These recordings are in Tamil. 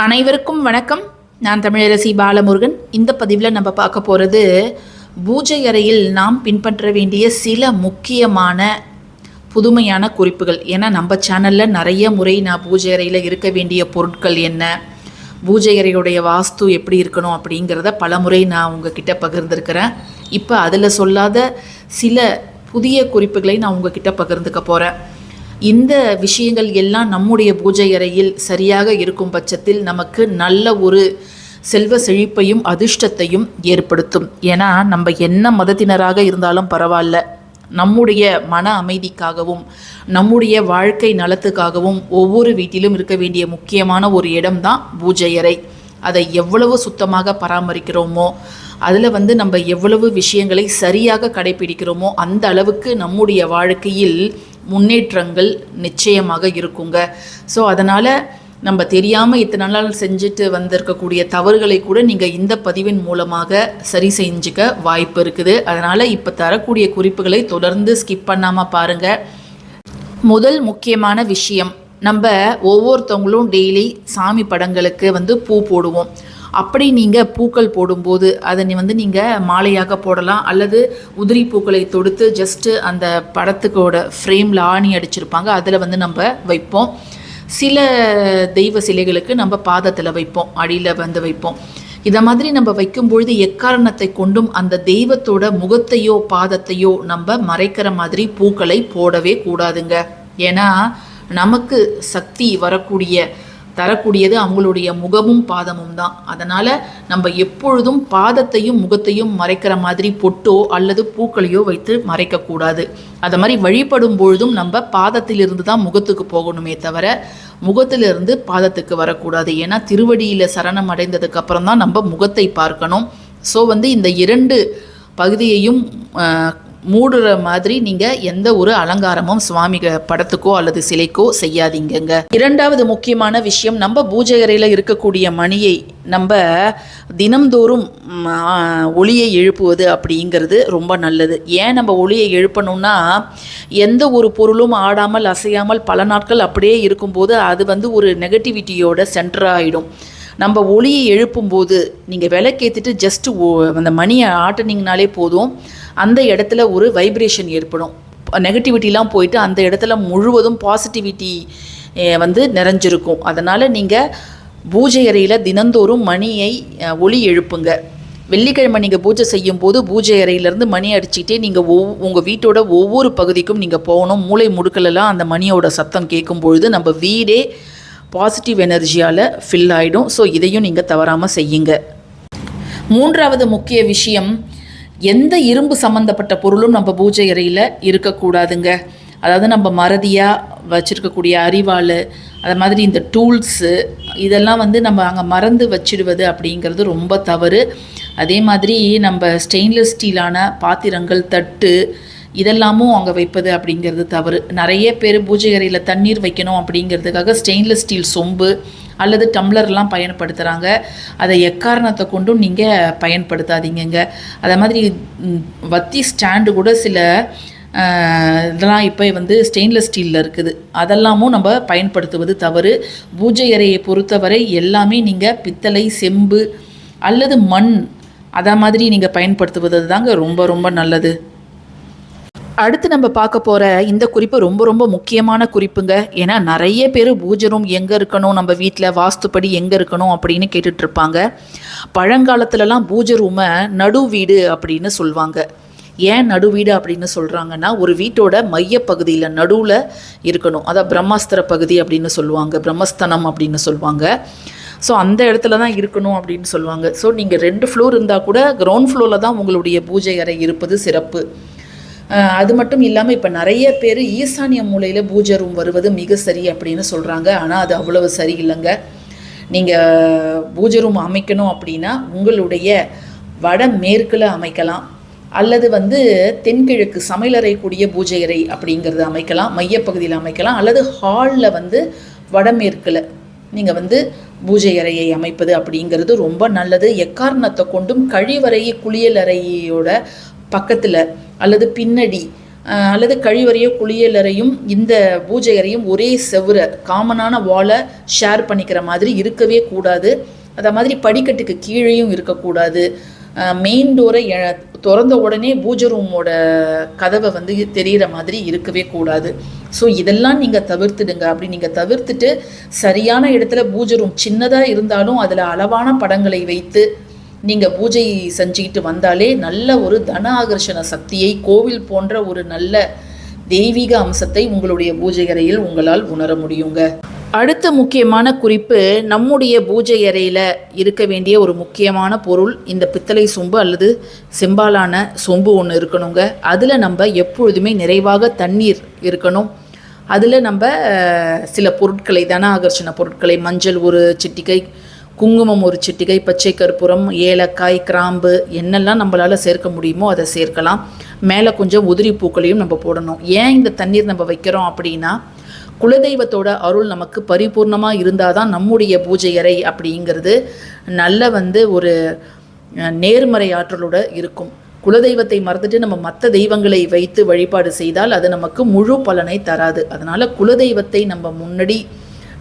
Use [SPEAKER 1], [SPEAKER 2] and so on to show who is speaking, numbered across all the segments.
[SPEAKER 1] அனைவருக்கும் வணக்கம். நான் தமிழரசி பாலமுருகன். இந்த பதிவில் நம்ம பார்க்க போகிறது பூஜை அறையில் நாம் பின்பற்ற வேண்டிய சில முக்கியமான புதுமையான குறிப்புகள். ஏன்னா நம்ம சேனலில் நிறைய முறை நான் பூஜை அறையில் இருக்க வேண்டிய பொருட்கள் என்ன பூஜை அறையுடைய வாஸ்து எப்படி இருக்கணும் அப்படிங்கிறத பல முறை நான் உங்ககிட்ட பகிர்ந்திருக்கிறேன். இப்போ அதில் சொல்லாத சில புதிய குறிப்புகளை நான் உங்ககிட்ட பகிர்ந்துக்க போகிறேன் இந்த விஷயங்கள் எல்லாம் நம்முடைய பூஜை அறையில் சரியாக இருக்கும் பட்சத்தில் நமக்கு நல்ல ஒரு செல்வ செழிப்பையும் அதிர்ஷ்டத்தையும் ஏற்படுத்தும். ஏன்னா நம்ம என்ன மதத்தினராக இருந்தாலும் பரவாயில்ல. நம்முடைய மன அமைதிக்காகவும் நம்முடைய வாழ்க்கை நலத்துக்காகவும் ஒவ்வொரு வீட்டிலும் இருக்க வேண்டிய முக்கியமான ஒரு இடம்தான் பூஜை அறை. அதை எவ்வளவு சுத்தமாக பராமரிக்கிறோமோ அதில் வந்து நம்ம எவ்வளவு விஷயங்களை சரியாக கடைபிடிக்கிறோமோ அந்த அளவுக்கு நம்முடைய வாழ்க்கையில் முன்னேற்றங்கள் நிச்சயமாக இருக்குங்க. ஸோ அதனால் நம்ம தெரியாமல் இத்தனை நாள் செஞ்சுட்டு வந்திருக்கக்கூடிய தவறுகளை கூட நீங்கள் இந்த பதிவின் மூலமாக சரி செஞ்சுக்க வாய்ப்பு இருக்குது. அதனால் இப்போ தரக்கூடிய குறிப்புகளை தொடர்ந்து ஸ்கிப் பண்ணாமல் பாருங்கள் முதல் முக்கியமான விஷயம் நம்ம ஒவ்வொருத்தவங்களும் டெய்லி சாமி படங்களுக்கு வந்து பூ போடுவோம். அப்படி நீங்கள் பூக்கள் போடும்போது அதை வந்து நீங்கள் மாலையாக போடலாம். அல்லது உதிரி பூக்களை தொடுத்து ஜஸ்ட்டு அந்த படத்துக்கோட ஃப்ரேமில் ஆணி அடிச்சிருப்பாங்க. அதில் வந்து நம்ம வைப்போம். சில தெய்வ சிலைகளுக்கு நம்ம பாதத்தில் வைப்போம். அடியில் வந்து வைப்போம். இதை மாதிரி நம்ம வைக்கும்பொழுது எக்காரணத்தை கொண்டும் அந்த தெய்வத்தோட முகத்தையோ பாதத்தையோ நம்ம மறைக்கிற மாதிரி பூக்களை போடவே கூடாதுங்க. ஏன்னா நமக்கு சக்தி வரக்கூடிய தரக்கூடியது அவங்களுடைய முகமும் பாதமும் தான். அதனால் நம்ம எப்பொழுதும் பாதத்தையும் முகத்தையும் மறைக்கிற மாதிரி பொட்டோ அல்லது பூக்களையோ வைத்து மறைக்கக்கூடாது அதை மாதிரி வழிபடும் பொழுதும் நம்ம பாதத்திலிருந்து தான் முகத்துக்கு போகணுமே தவிர முகத்திலிருந்து பாதத்துக்கு வரக்கூடாது. ஏன்னா திருவடியில் சரணம் அடைந்ததுக்கு அப்புறம் தான் நம்ம முகத்தை பார்க்கணும். ஸோ வந்து இந்த இரண்டு பகுதியையும் மூடுற மாதிரி நீங்கள் எந்த ஒரு அலங்காரமும் சுவாமி படத்துக்கோ அல்லது சிலைக்கோ செய்யாதீங்கங்க. இரண்டாவது முக்கியமான விஷயம் நம்ம பூஜை அறையில் இருக்கக்கூடிய மணியை நம்ம தினம்தோறும் ஒளியை எழுப்புவது அப்படிங்கிறது ரொம்ப நல்லது. ஏன் நம்ம ஒளியை எழுப்பணும்னா எந்த ஒரு பொருளும் ஆடாமல் அசையாமல் பல நாட்கள் அப்படியே இருக்கும்போது அது வந்து ஒரு நெகட்டிவிட்டியோட சென்டர் ஆகிடும் நம்ம ஒளியை எழுப்பும்போது நீங்கள் விளக்கேற்றிட்டு ஜஸ்ட்டு அந்த மணியை ஆட்டினீங்கனாலே போதும். அந்த இடத்துல ஒரு வைப்ரேஷன் ஏற்படும். நெகட்டிவிட்டிலாம் போயிட்டு அந்த இடத்துல முழுவதும் பாசிட்டிவிட்டி வந்து நிறைஞ்சிருக்கும். அதனால் நீங்கள் பூஜை அறையில் தினந்தோறும் மணியை ஒளி எழுப்புங்க. வெள்ளிக்கிழமை நீங்கள் பூஜை செய்யும் போது பூஜை அறையிலேருந்து மணி அடிச்சுக்கிட்டே நீங்கள் ஒவ் உங்கள் வீட்டோட ஒவ்வொரு பகுதிக்கும் நீங்கள் போகணும். மூளை முடுக்கலெல்லாம் அந்த மணியோட சத்தம் கேட்கும் பொழுது நம்ம வீடே பாசிட்டிவ் எனர்ஜியால் ஃபில் ஆகிடும் ஸோ இதையும் நீங்கள் தவறாமல் செய்யுங்க. மூன்றாவது முக்கிய விஷயம் எந்த இரும்பு சம்மந்தப்பட்ட பொருளும் நம்ம பூஜை அறையில் இருக்கக்கூடாதுங்க. அதாவது நம்ம மறதியாக வச்சுருக்கக்கூடிய அறிவாள் அது மாதிரி இந்த டூல்ஸு இதெல்லாம் வந்து நம்ம அங்கே மறந்து வச்சிடுவது அப்படிங்கிறது ரொம்ப தவறு. அதே மாதிரி நம்ம ஸ்டெயின்லெஸ் ஸ்டீலான பாத்திரங்கள் தட்டு இதெல்லாமும் அங்கே வைப்பது அப்படிங்கிறது தவறு. நிறைய பேர் பூஜை அறையில் தண்ணீர் வைக்கணும் அப்படிங்கிறதுக்காக ஸ்டெயின்லெஸ் ஸ்டீல் சொம்பு அல்லது டம்ளர்லாம் பயன்படுத்துகிறாங்க அதை எக்காரணத்தை கொண்டும் நீங்கள் பயன்படுத்தாதீங்கங்க. அதே மாதிரி வத்தி ஸ்டாண்டு கூட சில இதெல்லாம் இப்போ வந்து ஸ்டெயின்லெஸ் ஸ்டீலில் இருக்குது. அதெல்லாமும் நம்ம பயன்படுத்துவது தவறு. பூஜை அறையை பொறுத்தவரை எல்லாமே நீங்கள் பித்தளை செம்பு அல்லது மண் அதை மாதிரி நீங்கள் பயன்படுத்துவது தாங்க ரொம்ப ரொம்ப நல்லது. அடுத்து நம்ம பார்க்க போகிற இந்த குறிப்பு ரொம்ப ரொம்ப முக்கியமான குறிப்புங்க. ஏன்னா நிறைய பேர் பூஜை ரூம் எங்கே இருக்கணும் நம்ம வீட்டில் வாஸ்துப்படி எங்கே இருக்கணும் அப்படின்னு கேட்டுட்ருப்பாங்க பழங்காலத்துலலாம் பூஜை ரூமை நடு வீடு அப்படின்னு சொல்லுவாங்க ஏன் நடு வீடு அப்படின்னு சொல்கிறாங்கன்னா ஒரு வீட்டோட மையப்பகுதியில் நடுவில் இருக்கணும். அதான் பிரம்மாஸ்திர பகுதி அப்படின்னு சொல்லுவாங்க. பிரம்மஸ்தனம் அப்படின்னு சொல்லுவாங்க ஸோ அந்த இடத்துல தான் இருக்கணும் அப்படின்னு சொல்லுவாங்க ஸோ நீங்கள் ரெண்டு ஃப்ளோர் இருந்தால் கூட கிரவுண்ட் ஃப்ளோரில் தான் உங்களுடைய பூஜை அறை இருப்பது சிறப்பு. அது மட்டும் இல்லாமல் இப்போ நிறைய பேர் ஈசானிய மூலையில் பூஜை ரூம் வருவது மிக சரி அப்படின்னு சொல்கிறாங்க ஆனால் அது அவ்வளவு சரி இல்லைங்க நீங்கள் பூஜை ரூம் அமைக்கணும் அப்படின்னா உங்களுடைய வடமேற்கில் அமைக்கலாம். அல்லது வந்து தென்கிழக்கு சமையலறை கூடிய பூஜை அறை அப்படிங்கிறத அமைக்கலாம். மையப்பகுதியில் அமைக்கலாம். அல்லது ஹாலில் வந்து வடமேற்கில் நீங்கள் வந்து பூஜை அறையை அமைப்பது அப்படிங்கிறது ரொம்ப நல்லது. எக்காரணத்தை கொண்டும் கழிவறை குளியலறையோட பக்கத்தில் அல்லது பின்னடி அல்லது கழிவறையோ குளியலறையும் இந்த பூஜை அறையும் ஒரே செவுரை காமனான வாலை ஷேர் பண்ணிக்கிற மாதிரி இருக்கவே கூடாது. அதை மாதிரி படிக்கட்டுக்கு கீழேயும் இருக்கக்கூடாது. மெயின் டோரை திறந்த உடனே பூஜை ரூமோட கதவை வந்து தெரிகிற மாதிரி இருக்கவே கூடாது. ஸோ இதெல்லாம் நீங்கள் தவிர்த்துடுங்க. அப்படி நீங்கள் தவிர்த்துட்டு சரியான இடத்துல பூஜை ரூம் சின்னதாக இருந்தாலும் அதில் அளவான படங்களை வைத்து நீங்கள் பூஜை செஞ்சுக்கிட்டு வந்தாலே நல்ல ஒரு தன ஆகர்ஷண சக்தியை கோவில் போன்ற ஒரு நல்ல தெய்வீக அம்சத்தை உங்களுடைய பூஜை அறையில் உங்களால் உணர முடியுங்க. அடுத்த முக்கியமான குறிப்பு நம்முடைய பூஜை அறையில் இருக்க வேண்டிய ஒரு முக்கியமான பொருள் இந்த பித்தளை சொம்பு அல்லது செம்பாலான சொம்பு ஒன்று இருக்கணுங்க. அதில் நம்ம எப்பொழுதுமே நிறைவாக தண்ணீர் இருக்கணும். அதில் நம்ம சில பொருட்களை தன ஆகர்ஷண பொருட்களை மஞ்சள் ஒரு சிட்டிகை குங்குமம் ஒரு சிட்டிகை பச்சை கற்பூரம் ஏலக்காய் கிராம்பு என்னெல்லாம் நம்மளால் சேர்க்க முடியுமோ அதை சேர்க்கலாம். மேலே கொஞ்சம் உதிரி பூக்களையும் நம்ம போடணும். ஏன் இந்த தண்ணீர் நம்ம வைக்கிறோம் அப்படின்னா குலதெய்வத்தோட அருள் நமக்கு பரிபூர்ணமாக இருந்தால் தான் நம்முடைய பூஜை அறை அப்படிங்கிறது நல்ல வந்து ஒரு நேர்மறை ஆற்றலோட இருக்கும். குலதெய்வத்தை மறந்துட்டு நம்ம மற்ற தெய்வங்களை வைத்து வழிபாடு செய்தால் அது நமக்கு முழு பலனை தராது. அதனால் குலதெய்வத்தை நம்ம முன்னாடி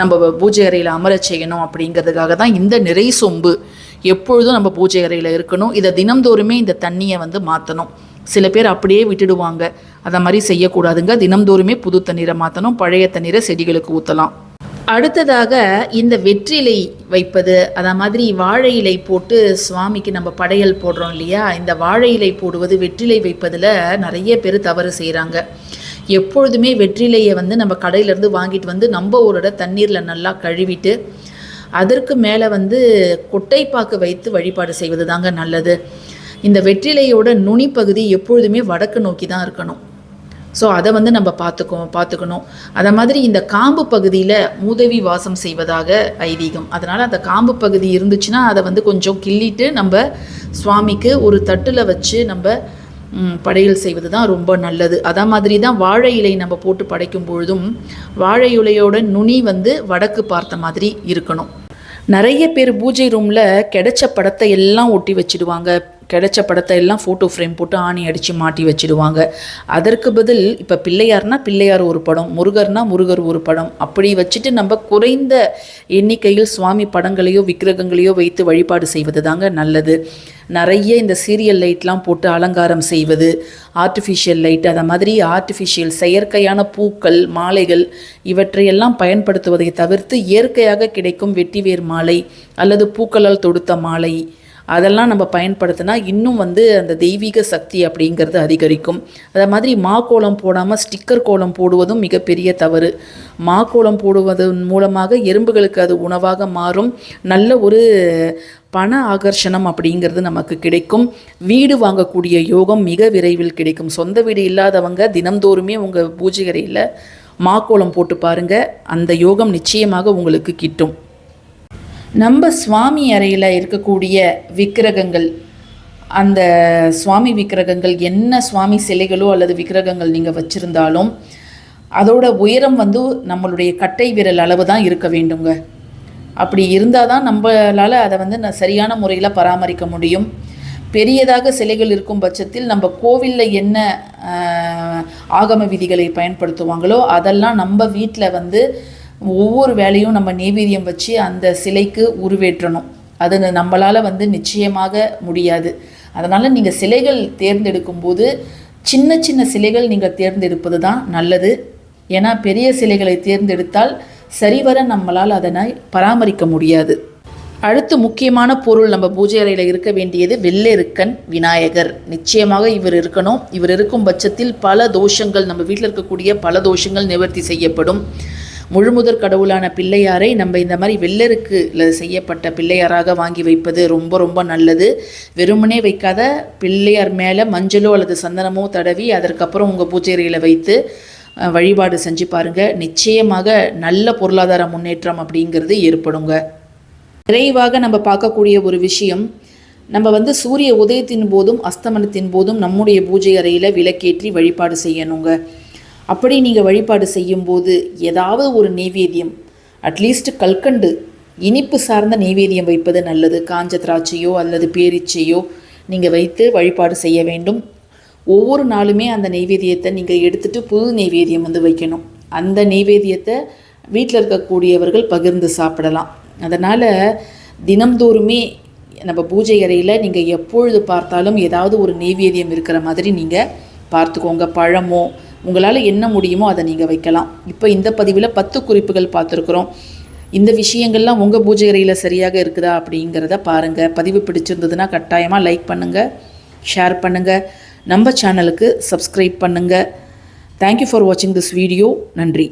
[SPEAKER 1] நம்ம பூஜை அறையில் அமர செய்யணும் அப்படிங்கிறதுக்காக தான் இந்த நிறை சொம்பு எப்பொழுதும் நம்ம பூஜை அறையில் இருக்கணும். இதை தினம்தோறுமே இந்த தண்ணியை வந்து மாற்றணும் சில பேர் அப்படியே விட்டுடுவாங்க. அதை மாதிரி செய்யக்கூடாதுங்க. தினம்தோறுமே புது தண்ணீரை மாற்றணும் பழைய தண்ணீரை செடிகளுக்கு ஊற்றலாம் அடுத்ததாக இந்த வெற்றிலை வைப்பது அத மாதிரி வாழை இலை போட்டு சுவாமிக்கு நம்ம படையல் போடுறோம் இல்லையா? இந்த வாழை இலை போடுவது வெற்றிலை வைப்பதில் நிறைய பேர் தவறு செய்கிறாங்க எப்பொழுதுமே வெற்றிலையை வந்து நம்ம கடையிலேருந்து வாங்கிட்டு வந்து நம்ம ஊரோட தண்ணீரில் நல்லா கழுவிட்டு அதற்கு மேலே வந்து கொட்டைப்பாக்கு வைத்து வழிபாடு செய்வது தாங்க நல்லது. இந்த வெற்றிலையோட நுனி பகுதி எப்பொழுதுமே வடக்கு நோக்கி தான் இருக்கணும். ஸோ அதை வந்து நம்ம பார்த்துக்கோ பார்த்துக்கணும். அதை மாதிரி இந்த காம்பு பகுதியில் மூதவி வாசம் செய்வதாக ஐதீகம். அதனால் அந்த காம்பு பகுதி இருந்துச்சுன்னா அதை வந்து கொஞ்சம் கிள்ளிட்டு நம்ம சுவாமிக்கு ஒரு தட்டில் வச்சு நம்ம படையல் செய்வது தான் ரொம்ப நல்லது. அதே மாதிரி தான் வாழை இலை நம்ம போட்டு படைக்கும் பொழுதும் வாழை இலையோட நுனி வந்து வடக்கு பார்த்த மாதிரி இருக்கணும். நிறைய பேர் பூஜை ரூமில் கிடைச்ச படத்தை எல்லாம் ஒட்டி வச்சிடுவாங்க. கிடைச்ச படத்தை எல்லாம் ஃபோட்டோ ஃப்ரேம் போட்டு ஆணி அடித்து மாட்டி வச்சிடுவாங்க. அதற்கு பதில் இப்போ பிள்ளையார்னா பிள்ளையார் ஒரு படம் முருகர்னா முருகர் ஒரு படம். அப்படி வச்சுட்டு நம்ம குறைந்த எண்ணிக்கையில் சுவாமி படங்களையோ விக்கிரகங்களையோ வைத்து வழிபாடு செய்வது தாங்க நல்லது. நிறைய இந்த சீரியல் லைட்லாம் போட்டு அலங்காரம் செய்வது ஆர்டிஃபிஷியல் லைட் அதை மாதிரி ஆர்டிஃபிஷியல் செயற்கையான பூக்கள் மாலைகள் இவற்றையெல்லாம் பயன்படுத்துவதை தவிர்த்து இயற்கையாக கிடைக்கும் வெட்டிவேர் மாலை அல்லது பூக்களால் தொடுத்த மாலை அதெல்லாம் நம்ம பயன்படுத்தினா இன்னும் வந்து அந்த தெய்வீக சக்தி அப்படிங்கிறது அதிகரிக்கும். அதை மாதிரி மா கோலம் போடாமல் ஸ்டிக்கர் கோலம் போடுவதும் மிகப்பெரிய தவறு. மா கோலம் போடுவதன் மூலமாக எறும்புகளுக்கு அது உணவாக மாறும். நல்ல ஒரு பண ஆகர்ஷணம் அப்படிங்கிறது நமக்கு கிடைக்கும். வீடு வாங்கக்கூடிய யோகம் மிக விரைவில் கிடைக்கும். சொந்த வீடு இல்லாதவங்க தினம்தோறுமே உங்கள் பூஜை அறையில் மாக்கோலம் போட்டு பாருங்கள் அந்த யோகம் நிச்சயமாக உங்களுக்கு கிட்டும். நம்ம சுவாமி அறையில் இருக்கக்கூடிய விக்கிரகங்கள் அந்த சுவாமி விக்கிரகங்கள் என்ன சுவாமி சிலைகளோ அல்லது விக்கிரகங்கள் நீங்கள் வச்சுருந்தாலும் அதோட உயரம் வந்து நம்மளுடைய கட்டை விரல் அளவு தான் இருக்க வேண்டுங்க அப்படி இருந்தால் தான் நம்மளால் அதை வந்து ந- சரியான முறையில் பராமரிக்க முடியும். பெரியதாக சிலைகள் இருக்கும் பட்சத்தில் நம்ம கோவிலில் என்ன ஆகம விதிகளை பயன்படுத்துவாங்களோ அதெல்லாம் நம்ம வீட்டில் வந்து ஒவ்வொரு வேலையும் நம்ம நெய்வேதியம் வச்சு அந்த சிலைக்கு உருவேற்றணும். அது நம்மளால் வந்து நிச்சயமாக முடியாது. அதனால் நீங்கள் சிலைகள் தேர்ந்தெடுக்கும் போது சின்ன சின்ன சிலைகள் நீங்கள் தேர்ந்தெடுப்பது தான் நல்லது. ஏன்னா பெரிய சிலைகளை தேர்ந்தெடுத்தால் சரிவர நம்மளால் அதனை பராமரிக்க முடியாது. அடுத்து முக்கியமான பொருள் நம்ம பூஜை அறையில் இருக்க வேண்டியது வெள்ளெருக்கன் விநாயகர். நிச்சயமாக இவர் இருக்கணும். இவர் இருக்கும் பட்சத்தில் பல தோஷங்கள் நம்ம வீட்டில் இருக்கக்கூடிய பல தோஷங்கள் நிவர்த்தி செய்யப்படும். முழுமுதற் கடவுளான பிள்ளையாரை நம்ம இந்த மாதிரி வெள்ளருக்கு செய்யப்பட்ட பிள்ளையாராக வாங்கி வைப்பது ரொம்ப ரொம்ப நல்லது. வெறுமனே வைக்காத பிள்ளையார் மேலே மஞ்சளோ அல்லது சந்தனமோ தடவி அதற்கப்புறம் உங்கள் பூஜை அறையில் வைத்து வழிபாடு செஞ்சு பாருங்க. நிச்சயமாக நல்ல பொருளாதார முன்னேற்றம் அப்படிங்கிறது ஏற்படுங்க. விரைவாக நம்ம பார்க்கக்கூடிய ஒரு விஷயம் நம்ம வந்து சூரிய உதயத்தின் போதும் அஸ்தமனத்தின் போதும் நம்முடைய பூஜை அறையில் விளக்கேற்றி வழிபாடு செய்யணுங்க. அப்படி நீங்கள் வழிபாடு செய்யும்போது ஏதாவது ஒரு நெய்வேத்தியம் அட்லீஸ்ட் கல்கண்டு இனிப்பு சார்ந்த நெய்வேத்தியம் வைப்பது நல்லது. காஞ்ச திராட்சையோ அல்லது பேரிச்சையோ நீங்கள் வைத்து வழிபாடு செய்ய வேண்டும். ஒவ்வொரு நாளுமே அந்த நெய்வேத்தியத்தை நீங்கள் எடுத்துகிட்டு புது நெய்வேத்தியம் வந்து வைக்கணும். அந்த நெய்வேத்தியத்தை வீட்டில் இருக்கக்கூடியவர்கள் பகிர்ந்து சாப்பிடலாம். அதனால் தினம்தோறுமே நம்ம பூஜை அறையில் நீங்கள் எப்பொழுது பார்த்தாலும் ஏதாவது ஒரு நெய்வேத்தியம் இருக்கிற மாதிரி நீங்கள் பார்த்துக்கோங்க. பழமோ உங்களால் என்ன முடியுமோ அதை நீங்கள் வைக்கலாம். இப்போ இந்த பதிவில் பத்து குறிப்புகள் பார்த்துருக்குறோம். இந்த விஷயங்கள்லாம் உங்கள் பூஜை அறையில் சரியாக இருக்குதா அப்படிங்கிறத பாருங்கள் பதிவு பிடிச்சிருந்ததுன்னா கட்டாயமாக லைக் பண்ணுங்கள் ஷேர் பண்ணுங்கள் நம்ம சேனலுக்கு சப்ஸ்கிரைப் பண்ணுங்கள் தேங்க்யூ ஃபார் வாட்சிங் திஸ் வீடியோ நன்றி.